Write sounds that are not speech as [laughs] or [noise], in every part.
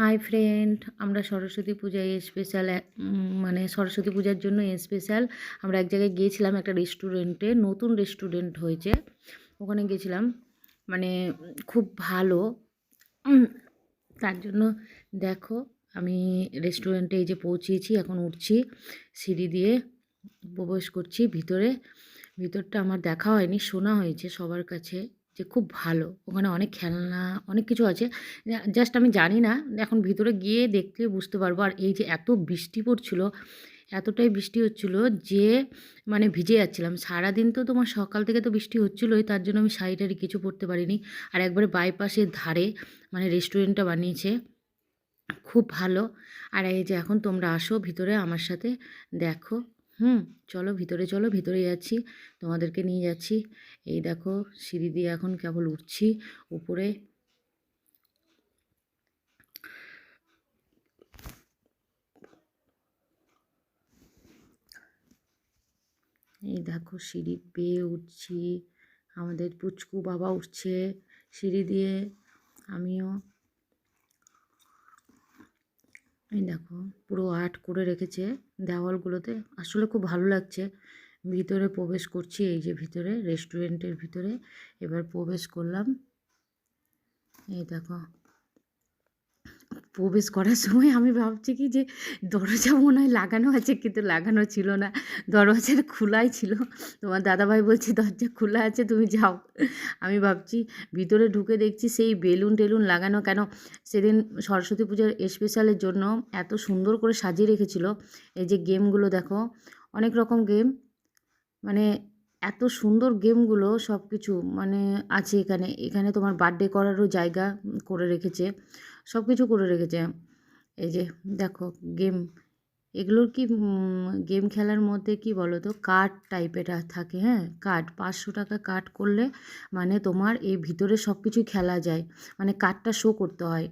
Hi friend আমরা সরস্বতী পূজায় special মানে সরস্বতী পূজার জন্য স্পেশাল আমরা এক জায়গায় গিয়েছিলাম একটা রেস্টুরেন্টে নতুন রেস্টুরেন্ট হয়েছে। ওখানে গেছিলাম মানে খুব ভালো। তার জন্য দেখো, আমি রেস্টুরেন্টে এই যে পৌঁছিয়েছি, এখন উঠছি, সিঁড়ি দিয়ে প্রবেশ করছি, ভিতরে, ভিতরটা আমার দেখা হয়নি, শোনা হয়েছে সবার কাছে। যে খুব ভালো। ওখানে অনেক খেলনা, অনেক কিছু আছে। জাস্ট আমি জানি না, এখন ভিতরে গিয়ে দেখলে বুঝতে পারব। আর এই যে এত বৃষ্টি পড়ছিল, এতটাই বৃষ্টি হচ্ছিল যে মানে ভিজে যাচ্ছিলাম। সারাদিন তো তোমার সকাল থেকে তো বৃষ্টি হচ্ছিলোই, তার জন্য আমি শাড়ি টাড়ি কিছু পরতে পারিনি। আর একবারে বাইপাসের ধারে মানে রেস্টুরেন্টটা বানিয়েছে, খুব ভালো। আর এই যে এখন তোমরা আসো ভিতরে আমার সাথে, দেখো। হুম, চলো ভিতরে চলো ভিতরে যাচ্ছি তোমাদেরকে নিয়ে যাচ্ছি। এই দেখো, সিঁড়ি দিয়ে এখন কেবল উঠছি। উপরে এই দেখো, সিঁড়ি পেয়ে উঠছি। আমাদের পুচকু বাবা উঠছে সিঁড়ি দিয়ে। আমিও এই দেখো, পুরো আর্ট করে রেখেছে দেওয়ালগুলোতে। আসলে খুব ভালো লাগছে। ভিতরে প্রবেশ করছি, এই যে ভিতরে রেস্টুরেন্টের ভিতরে। এবার প্রবেশ করলাম। এই দেখো প্রবেশ করার সময় আমি ভাবছি কি যে দরজা মনে হয় লাগানো আছে, কিন্তু লাগানো ছিল না। দরজাটা খোলাই ছিল। তোমার দাদাভাই বলছে, দরজা খোলা আছে, তুমি যাও। আমি ভাবছি ভিতরে ঢুকে দেখছি সেই বেলুন টেলুন লাগানো কেন? সেদিন সরস্বতী পূজার স্পেশালের জন্য এত সুন্দর করে সাজিয়ে রেখেছিল। এই যে গেমগুলো দেখো, অনেক রকম গেম মানে এত সুন্দর গেমগুলো সব কিছু মানে আছে এখানে। এখানে তোমার বার্থডে করারও জায়গা করে রেখেছে। সব কিছু করে রেখেছে। এই যে দেখো গেম এগুলোর কি গেম খেলার মধ্যে কি বলো তো কার্ড টাইপের থাকে হ্যাঁ? কার্ড পাঁচশো টাকা কার্ড করলে মানে তোমার এই ভিতরে সব কিছু খেলা যায়। মানে কার্ডটা শো করতে হয়।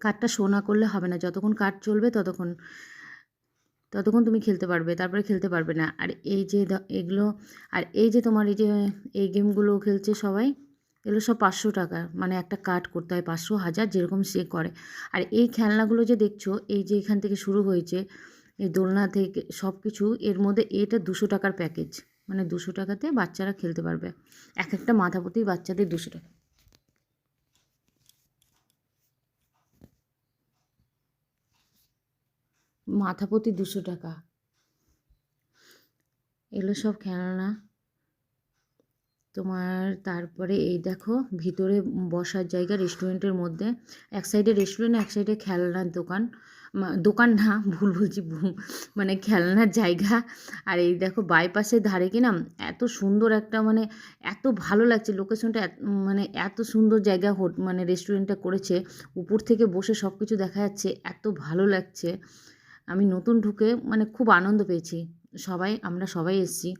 কার্ডটা শো না করলে হবে না। যতক্ষণ কার্ড চলবে ততক্ষণ ততক্ষণ তুমি খেলতে পারবে, তারপরে খেলতে পারবে না। আর এই যে এগুলো, আর এই যে তোমার এই যে, এই গেমগুলো খেলছে সবাই এগুলো সব পাঁচশো টাকা মানে একটা কাট করতে হয় পাঁচশো, হাজার যেরকম সে করে। আর এই খেলনাগুলো যে দেখছ, এই যে এখান থেকে শুরু হয়েছে, এই দোলনা থেকে সব কিছু এর মধ্যে এটা দুশো টাকার প্যাকেজ মানে দুশো টাকাতে বাচ্চারা খেলতে পারবে। এক একটা মাথা প্রতি বাচ্চাদের দুশো টাকা। মাথা প্রতি দুশো টাকা। এগুলো সব খেলনা। তোমার তারপরে এই দেখো, ভিতরে বসার জায়গা রেস্টুরেন্টের মধ্যে। এক সাইডে রেস্টুরেন্ট এক সাইডে খেলনার দোকান। দোকান না, ভুল বলছি মানে খেলনার জায়গা। আর এই দেখো বাইপাসের ধারে কিনা এত সুন্দর একটা মানে এত ভালো লাগছে। লোকেশনটা মানে এত সুন্দর জায়গা হোট মানে রেস্টুরেন্টটা করেছে। উপর থেকে বসে সব কিছু দেখা যাচ্ছে, এত ভালো লাগছে। আমি নতুন ঢুকে মানে খুব আনন্দ পেয়েছি। সবাই, আমরা সবাই এসেছি।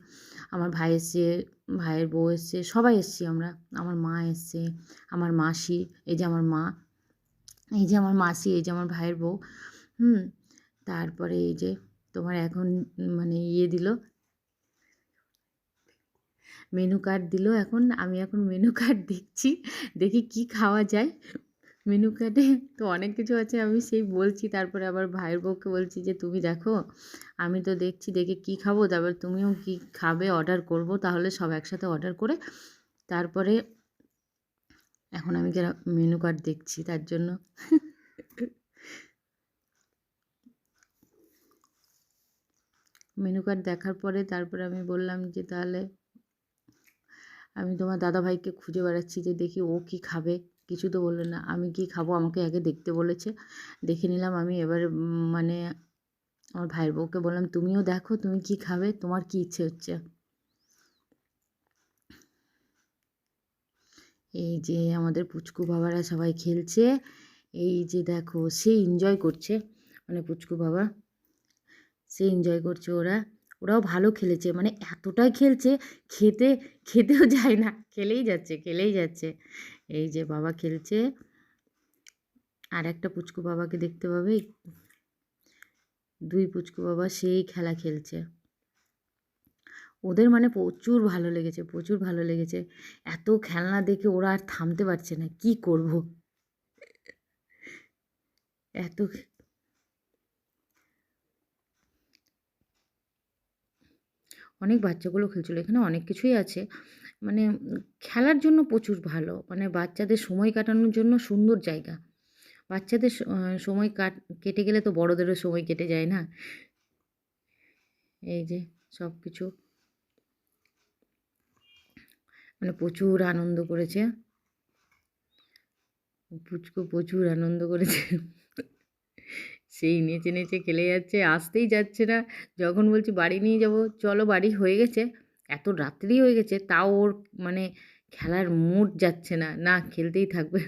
আমার ভাই এসছে, ভাইয়ের বউ এসছে, সবাই এসছি আমরা। আমার মা এসছে, আমার মাসি, এই যে আমার মা, এই যে আমার মাসি, এই যে আমার ভাইয়ের বউ, হুম? তারপরে এই যে তোমার এখন মানে ইয়ে দিল মেনু কার্ড দিল এখন, আমি এখন মেনু কার্ড দেখছি, দেখি কি খাওয়া যায়। মেনু কার্ডে তো অনেক কিছু আছে, আমি সেই বলছি। তারপরে আবার ভাইয়ের বউকে বলছি যে, তুমি দেখো, আমি তো দেখছি, দেখে কি খাব? তারপর তুমিও কি খাবে? অর্ডার করব, তাহলে সব একসাথে অর্ডার করে তারপরে এখন আমি যারা মেনু কার্ড দেখছি, তার জন্য। মেনু কার্ড দেখার পরে তারপরে আমি বললাম যে, তাহলে আমি তোমার দাদাভাইকে খুঁজে বেড়াচ্ছি যে, দেখি ও কি খাবে। কিছু তো বলল না। আমি কি খাব? আমাকে আগে দেখতে বলেছে। দেখে নিলাম আমি। এবার মানে আমার ভাইয়ের বউকে বললাম, তুমিও দেখো, তুমি কি খাবে? তোমার কি ইচ্ছে হচ্ছে? এই যে আমাদের পুচকু বাবারা সবাই খেলছে। এই যে দেখো, সে এনজয় করছে। মানে পুচকু বাবা, সে এনজয় করছে ওরা। ওরাও ভালো খেলেছে। মানে এতটাই খেলছে, খেতে, খেতেও যায় না, খেলেই যাচ্ছে খেলেই যাচ্ছে। এই যে বাবা খেলছে। আর একটা পুচকু বাবাকে দেখতে পাবে। দুই পুচকু বাবা সেই খেলা খেলছে। ওদের মানে প্রচুর ভালো লেগেছে, প্রচুর ভালো লেগেছে। এত খেলনা দেখে ওরা আর থামতে পারছে না। কি করব? এত অনেক বাচ্চাগুলো খেলছিলো, এখানে অনেক কিছুই আছে। মানে খেলার জন্য প্রচুর ভালো মানে বাচ্চাদের সময় কাটানোর জন্য সুন্দর জায়গা। বাচ্চাদের সময় কাট, কেটে গেলে তো বড়োদেরও সময় কেটে যায় না? এই যে সব কিছু মানে প্রচুর আনন্দ করেছে। পুচকু প্রচুর আনন্দ করেছে। সেই নেচে নেচে খেলে যাচ্ছে, আসতেই যাচ্ছে না। যখন বলছি, বাড়ি নিয়ে যাব? চলো, বাড়ি হয়ে গেছে। এত রাত্রি হয়ে গেছে, তাও ওর মানে খেলার মুড যাচ্ছে না। না, খেলতেই থাকবে।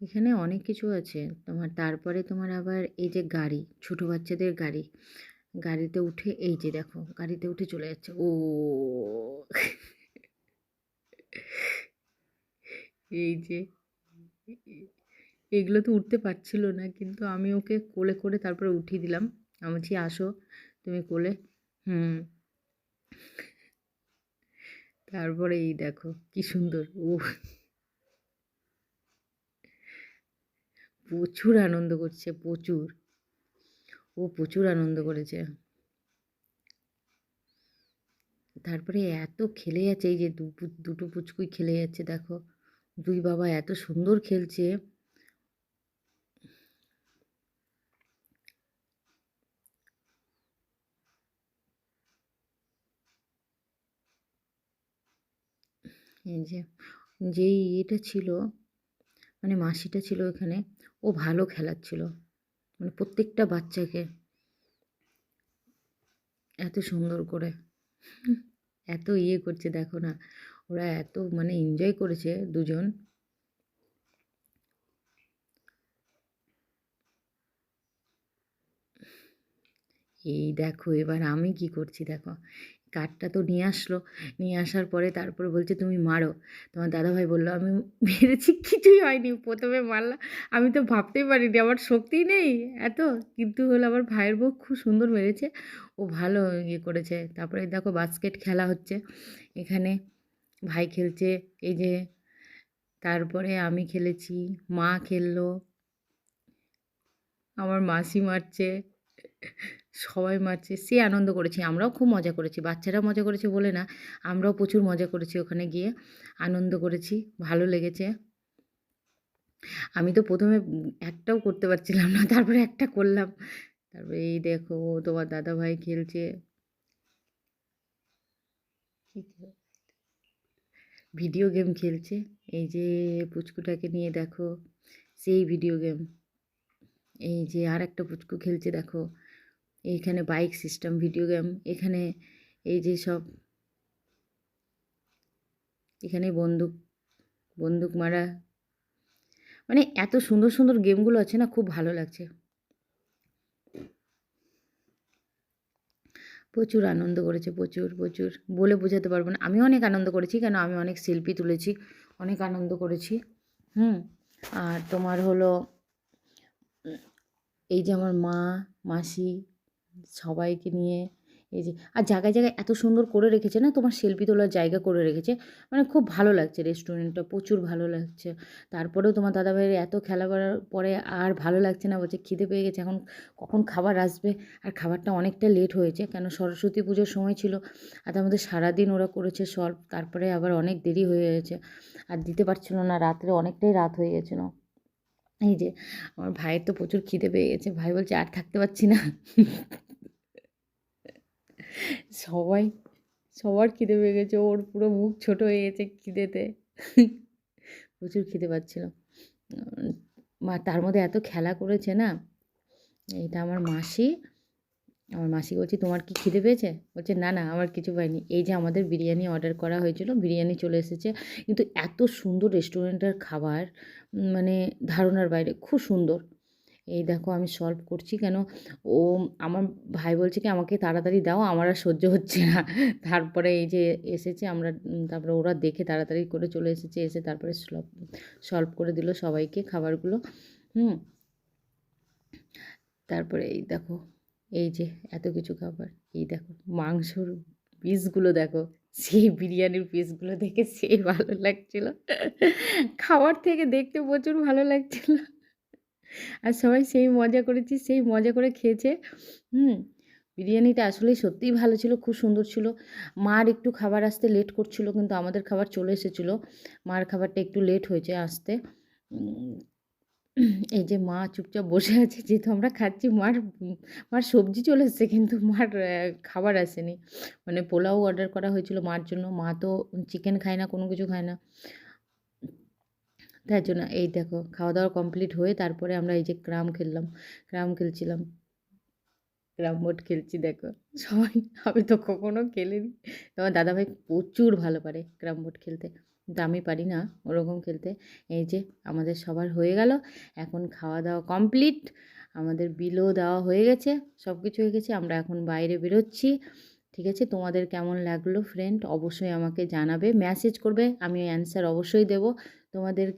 এখানে অনেক কিছু আছে। তোমার, তারপরে তোমার আবার এই যে গাড়ি, ছোট বাচ্চাদের গাড়ি। গাড়িতে উঠে, এই যে দেখো, গাড়িতে উঠে চলে যাচ্ছে। ও এই যে, এগুলো তো উঠতে পারছিল না, কিন্তু আমি ওকে কোলে করে তারপরে উঠিয়ে দিলাম। আমি আসো, তুমি কোলে। হুম। তারপরে এই দেখো, কি সুন্দর ও প্রচুর আনন্দ করছে, প্রচুর। ও প্রচুর আনন্দ করেছে। তারপরে এত খেলে যাচ্ছে, এই যে দুটো পুচকুই খেলে যাচ্ছে, দেখো। দুই বাবা এত সুন্দর খেলছে। এই যে, যেই ইয়েটা ছিল মানে মাসিটা ছিল এখানে ও ভালো খেলাচ্ছিল। মানে প্রত্যেকটা বাচ্চাকে এত সুন্দর করে, এত ইয়ে করছে, দেখো না, ওরা এত মানে এনজয় করেছে দুজন। এই দেখো, এবার আমি কি করছি, দেখো কাঠটা তো নিয়ে আসলো। নিয়ে আসার পরে তারপরে বলছে, তুমি মারো। তোমার দাদাভাই বলল, আমি মেরেছি, কিছুই হয়নি, প্রথমে মারলাম। আমি তো ভাবতেই পারিনি, আমার শক্তি নেই এত। কিন্তু হলো আমার ভাইয়ের বউ খুব সুন্দর মেরেছে, ও ভালো ইয়ে করেছে। তারপরে দেখো বাস্কেট খেলা হচ্ছে, এখানে ভাই খেলছে, এই যে তারপরে আমি খেলেছি, মা খেললো, আমার মাসি মারছে। সবাই মারছে, সে আনন্দ করেছি, আমরাও খুব মজা করেছি বাচ্চারা মজা করেছে বলে না, আমরাও প্রচুর মজা করেছি ওখানে গিয়ে, আনন্দ করেছি, ভালো লেগেছে। আমি তো প্রথমে একটাও করতে পারছিলাম না, তারপরে একটা করলাম, তারপরে এই দেখো তোমার দাদা ভাই খেলছে। ভিডিও গেম খেলছে, এই যে পুচকুটাকে নিয়ে দেখো, সেই ভিডিও গেম, এই যে আর একটা পুচকু খেলছে দেখো। এইখানে বাইক সিস্টেম ভিডিও গেম এখানে এই যে সব এখানে বন্দুক বন্দুক মারা। মানে এত সুন্দর সুন্দর গেমগুলো আছে না, খুব ভালো লাগছে। প্রচুর আনন্দ করেছে, প্রচুর প্রচুর। বলে বোঝাতে পারব না। আমি অনেক আনন্দ করেছি, কেন? আমি অনেক সেলফি তুলেছি, অনেক আনন্দ করেছি। হুম? আর তোমার হলো, এই যে আমার মা, মাসি সবাইকে নিয়ে এই যে, আর জায়গায় জায়গায় এত সুন্দর করে রেখেছে না, তোমার সেলফি তোলার জায়গা করে রেখেছে মানে খুব ভালো লাগছে রেস্টুরেন্টটা প্রচুর ভালো লাগছে। তারপরেও তোমার দাদাভাইয়ের এত খেলা করার পরে আর ভালো লাগছে না, বলছে খিদে পেয়ে গেছে, এখন কখন খাবার আসবে? আর খাবারটা অনেকটা লেট হয়েছে, কেন সরস্বতী পুজোর সময় ছিল, আর তার মধ্যে সারাদিন ওরা করেছে সলভ তারপরে আবার অনেক দেরি হয়ে গেছে, আর দিতে পারছিল না, রাত্রে অনেকটাই রাত হয়ে গেছিল। এই যে, আমার ভাইয়ের তো প্রচুর খিদে পেয়ে গেছে, ভাই বলছে আর থাকতে পারছি না। সবাই, সবার খিদে পেয়ে গেছে। ওর পুরো মুখ ছোট হয়ে গেছে খিদেতে। প্রচুর খিদে পাচ্ছিল। মা, তার মধ্যে এত খেলা করেছে না? এটা আমার মাসি। আমার মাসি বলছি, তোমার কি খিদে পেয়েছে? বলছে, না না, আমার কিছু পাইনি। এই যে আমাদের বিরিয়ানি অর্ডার করা হয়েছিল, বিরিয়ানি চলে এসেছে। কিন্তু এত সুন্দর রেস্টুরেন্টের খাবার মানে ধারণার বাইরে, খুব সুন্দর। এই দেখো আমি সলভ করছি কেন? ও আমার ভাই বলছে কি, আমাকে তাড়াতাড়ি দাও, আমার আর সহ্য হচ্ছে না। [laughs] তারপরে এই যে এসেছে, আমরা তারপরে ওরা দেখে তাড়াতাড়ি করে চলে এসেছে, এসে তারপরে সলভ সলভ করে দিল সবাইকে খাবারগুলো, হুম। তারপরে এই দেখো, এই যে এত কিছু খাবার, এই দেখো মাংসর পিসগুলো দেখো, সেই বিরিয়ানির পিসগুলো দেখে সেই ভালো লাগছিল। খাবার থেকে দেখতে প্রচুর ভালো লাগছিল। আর সবাই সেই মজা করেছি, সেই মজা করে খেয়েছে। হুম, বিরিয়ানিটা আসলেই সত্যিই ভালো ছিল, খুব সুন্দর ছিল। মার একটু খাবার আসতে লেট করছিল, কিন্তু আমাদের খাবার চলে এসেছিল। মার খাবারটা একটু লেট হয়েছে আসতে। এই যে মা চুপচাপ বসে আছে, যেহেতু আমরা খাচ্ছি, মার মার সবজি চলে এসেছে, কিন্তু মার খাবার আসেনি। মানে পোলাও অর্ডার করা হয়েছিল মার জন্য। মা তো চিকেন খায় না, কোনো কিছু খায় না। তার জন্য এই দেখো খাওয়া দাওয়া কমপ্লিট হয়ে তারপরে আমরা এই যে ক্রাম খেললাম, ক্রাম খেলছিলাম। ক্রাম বোর্ড খেলছি দেখো। সবাই, আমি তো কখনো খেলিনি। তোমার দাদাভাই প্রচুর ভালো পারে ক্রাম বোর্ড খেলতে। কিন্তু আমি পারি না ওরকম খেলতে। এই যে আমাদের সবার হয়ে গেল, এখন খাওয়া দাওয়া কমপ্লিট আমাদের বিলও দেওয়া হয়ে গেছে সব কিছু হয়ে গেছে, আমরা এখন বাইরে বেরোচ্ছি। ঠিক আছে, তোমাদের কেমন লাগল ফ্রেন্ড অবশ্যই আমাকে জানাবে মেসেজ করবে, আমি অ্যান্সার অবশ্যই দেবো তোমাদেরকে।